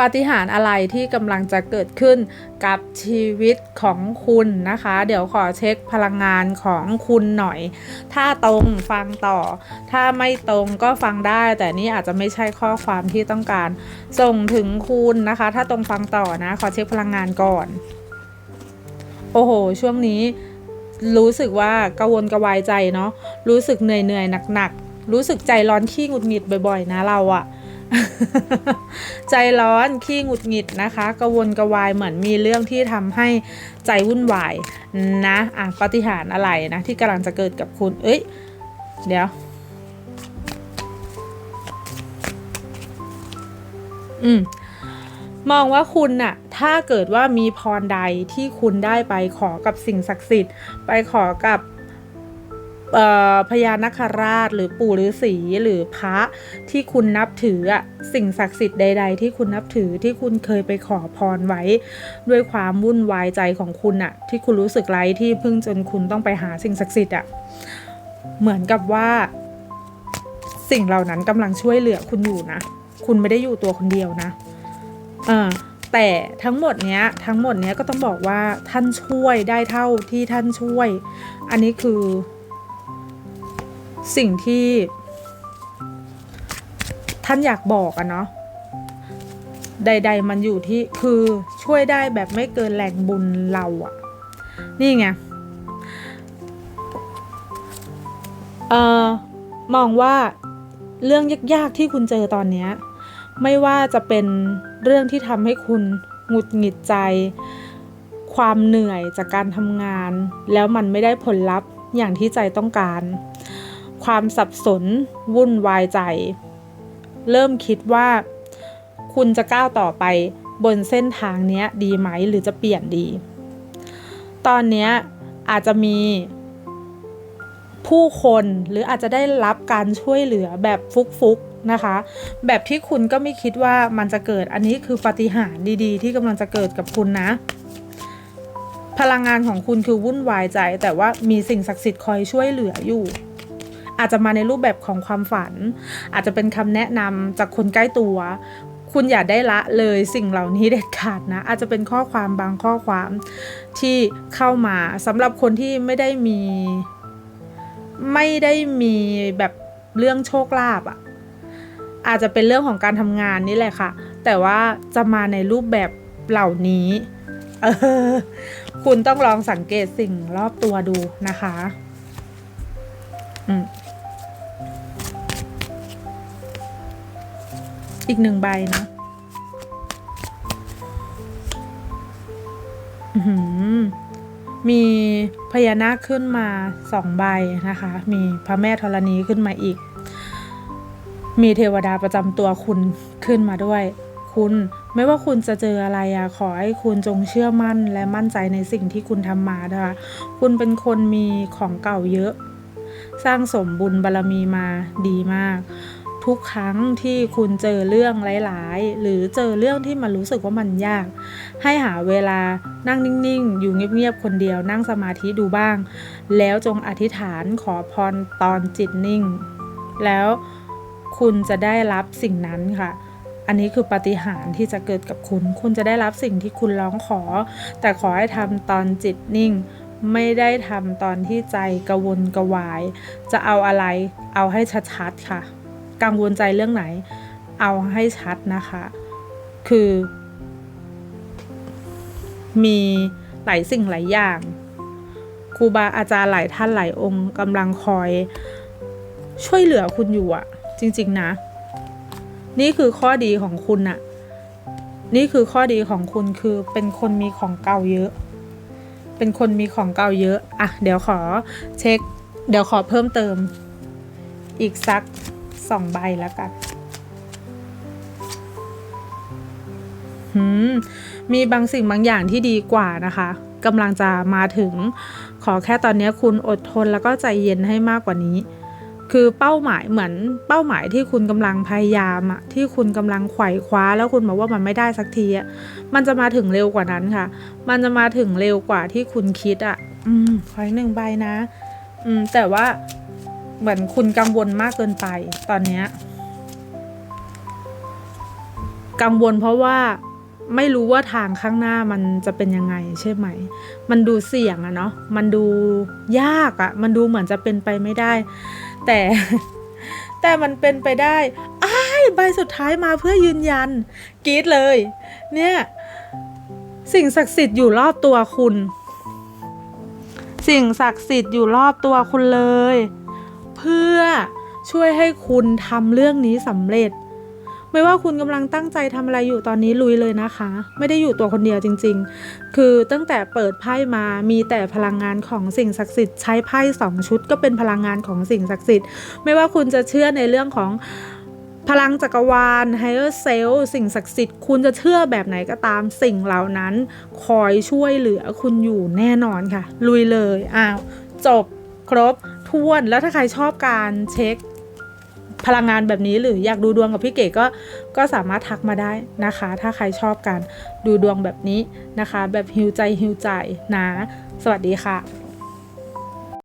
ปาฏิหาริย์อะไรที่กำลังจะเกิดขึ้นกับชีวิตของคุณนะคะ เดี๋ยวขอเช็คพลังงานของคุณหน่อย ถ้าตรงฟังต่อ ถ้าไม่ตรงก็ฟังได้ แต่นี่อาจจะไม่ใช่ข้อความที่ต้องการ ส่งถึงคุณนะคะ ถ้าตรงฟังต่อนะ ขอเช็คพลังงานก่อน โอ้โห ช่วงนี้รู้สึกว่ากระวนกระวายใจเนาะรู้สึกเหนื่อยเหนื่อยหนักหนักๆรู้สึกใจร้อนขี้หงุดหงิดบ่อย ๆ นะเราอะ ใจร้อนขี้หงุดหงิดนะคะกระวนกระวายเหมือนมีเรื่องที่ทำให้ใจวุ่นวายนะอะปฏิหารอะไรนะที่กำลังจะเกิดกับคุณ เอ้ย เดี๋ยว อืมมองว่าคุณน่ะ ถ้าเกิดว่ามีพรใดที่คุณได้ไปขอกับสิ่งศักดิ์สิทธิ์ ไปขอกับ พญานาคราช หรือปู่ฤาษีหรือพระที่คุณนับถืออะสิ่งศักดิ์สิทธิ์ใด ๆ ที่คุณนับถือที่คุณเคยไปขอพรไว้ ด้วยความวุ่นวายใจของคุณอะที่คุณรู้สึกไร้ที่พึ่งจนคุณต้องไปหาสิ่งศักดิ์สิทธิ์อะเหมือนกับว่า สิ่งเหล่านั้นกำลังช่วยเหลือคุณอยู่นะ คุณไม่ได้อยู่ตัวคนเดียวนะอ่าแต่ทั้งหมดเนี้ยทั้งหมดเนี้ยก็ต้องบอกว่าท่านช่วยได้เท่าที่ท่านช่วย อันนี้คือ สิ่งที่ ท่านอยากบอกอะเนาะใด ๆ มันอยู่ที่คือช่วยได้แบบไม่เกินแรงบุญเราอะนี่ไงเอ่อมองว่าเรื่องยากๆที่คุณเจอตอนเนี้ยไม่ว่าจะเป็นเรื่องที่ทำให้คุณหงุดหงิดใจ ความเหนื่อยจากการทำงาน แล้วมันไม่ได้ผลลัพธ์อย่างที่ใจต้องการ ความสับสน วุ่นวายใจ เริ่มคิดว่า คุณจะก้าวต่อไปบนเส้นทางนี้ดีไหมหรือจะเปลี่ยนดี ตอนนี้อาจจะมีผู้คนหรืออาจจะได้รับการช่วยเหลือแบบฟุกๆนะคะ แบบที่คุณก็ไม่คิดว่ามันจะเกิดอันนี้คือปาฏิหาริย์ดีๆ ที่กำลังจะเกิดกับคุณนะ พลังงานของคุณคือวุ่นวายใจ แต่ว่ามีสิ่งศักดิ์สิทธิ์คอยช่วยเหลืออยู่ อาจจะมาในรูปแบบของความฝัน อาจจะเป็นคำแนะนำจากคนใกล้ตัว คุณอย่าได้ละเลยสิ่งเหล่านี้เด็ดขาดนะ อาจจะเป็นข้อความบางข้อความที่เข้ามาสำหรับคนที่ไม่ได้มี ไม่ได้มีแบบเรื่องโชคลาภอะอาจจะเป็นเรื่องของการทำงานนี่แหละค่ะ แต่ว่าจะมาในรูปแบบเหล่านี้ เออ คุณต้องลองสังเกตสิ่งรอบตัวดูนะคะ อืม อีกหนึ่งใบนะมีพญานาคขึ้นมาสองใบนะคะ มีพระแม่ธรณีขึ้นมาอีก มีเทวดาประจำตัวคุณขึ้นมาด้วย คุณไม่ว่าคุณจะเจออะไรอะขอให้คุณจงเชื่อมั่นและมั่นใจในสิ่งที่คุณทำมานะคะ คุณเป็นคนมีของเก่าเยอะ สร้างสมบุญบารรมีมาดีมาก ทุกครั้งที่คุณเจอเรื่องหลายๆ หรือเจอเรื่องที่มันรู้สึกว่ามันยาก ให้หาเวลานั่งนิ่งๆ อยู่เงียบๆ คนเดียวนั่งสมาธิดูบ้าง แล้วจงอธิษฐานขอพรตอนจิตนิ่ง แล้วคุณจะได้รับสิ่งนั้นค่ะอันนี้คือปาฏิหาริย์ที่จะเกิดกับคุณ คุณจะได้รับสิ่งที่คุณร้องขอ แต่ขอให้ทำตอนจิตนิ่ง ไม่ได้ทำตอนที่ใจกระวนกระวาย จะเอาอะไร เอาให้ชัดๆค่ะ กังวลใจเรื่องไหน เอาให้ชัดนะคะ คือ มีหลายสิ่งหลายอย่างครูบาอาจารย์หลายท่านหลายองค์กำลังคอยช่วยเหลือคุณอยู่อะจริง ๆ นะ นี่คือข้อดีของคุณอะนี่คือข้อดีของคุณคือเป็นคนมีของเก่าเยอะ เป็นคนมีของเก่าเยอะ อะ เดี๋ยวขอเช็ค เดี๋ยวขอเพิ่มเติม อีกสัก สองใบแล้วกันมมีบางสิ่งบางอย่างที่ดีกว่านะคะกำลังจะมาถึง ขอแค่ตอนนี้คุณอดทนแล้วก็ใจเย็นให้มากกว่านี้ คือเป้าหมายเหมือนเป้าหมายที่คุณกำลังพยายามอะที่คุณกำลังไขว่คว้า แล้วคุณบอกว่ามันไม่ได้สักทีอะมันจะมาถึงเร็วกว่านั้นค่ะ มันจะมาถึงเร็วกว่าที่คุณคิดอะอืมขออีกหนึ่งใบนะ อืมแต่ว่า เหมือนคุณกังวลมากเกินไปตอนเนี้ยกังวลเพราะว่าไม่รู้ว่าทางข้างหน้ามันจะเป็นยังไงใช่ไหม มันดูเสี่ยงอะเนาะ มันดูยากอะ มันดูเหมือนจะเป็นไปไม่ได้ แต่ แต่มันเป็นไปได้อ้ายใบสุดท้ายมาเพื่อยืนยันกรีดเลย เนี่ย สิ่งศักดิ์สิทธิ์อยู่รอบตัวคุณ สิ่งศักดิ์สิทธิ์อยู่รอบตัวคุณเลย เพื่อช่วยให้คุณทำเรื่องนี้สำเร็จ ไม่ว่าคุณกำลังตั้งใจทำอะไรอยู่ตอนนี้ลุยเลยนะคะ ไม่ได้อยู่ตัวคนเดียวจริง ๆ คือตั้งแต่เปิดไพ่มามีแต่พลังงานของสิ่งศักดิ์สิทธิ์ใช้ไพ่สองชุดก็เป็นพลังงานของสิ่งศักดิ์สิทธิ์ ไม่ว่าคุณจะเชื่อในเรื่องของพลังจักรวาล higher self สิ่งศักดิ์สิทธิ์ คุณจะเชื่อแบบไหนก็ตามสิ่งเหล่านั้น คอยช่วยเหลือคุณอยู่แน่นอนค่ะ ลุยเลยอ้าวจบครบ้วน แล้วถ้าใครชอบการเช็คพลังงานแบบนี้หรืออยากดูดวงกับพี่เก๋ก็ก็สามารถทักมาได้นะคะ ถ้าใครชอบการดูดวงแบบนี้นะคะ แบบฮิวใจฮิวใจนะ สวัสดีค่ะ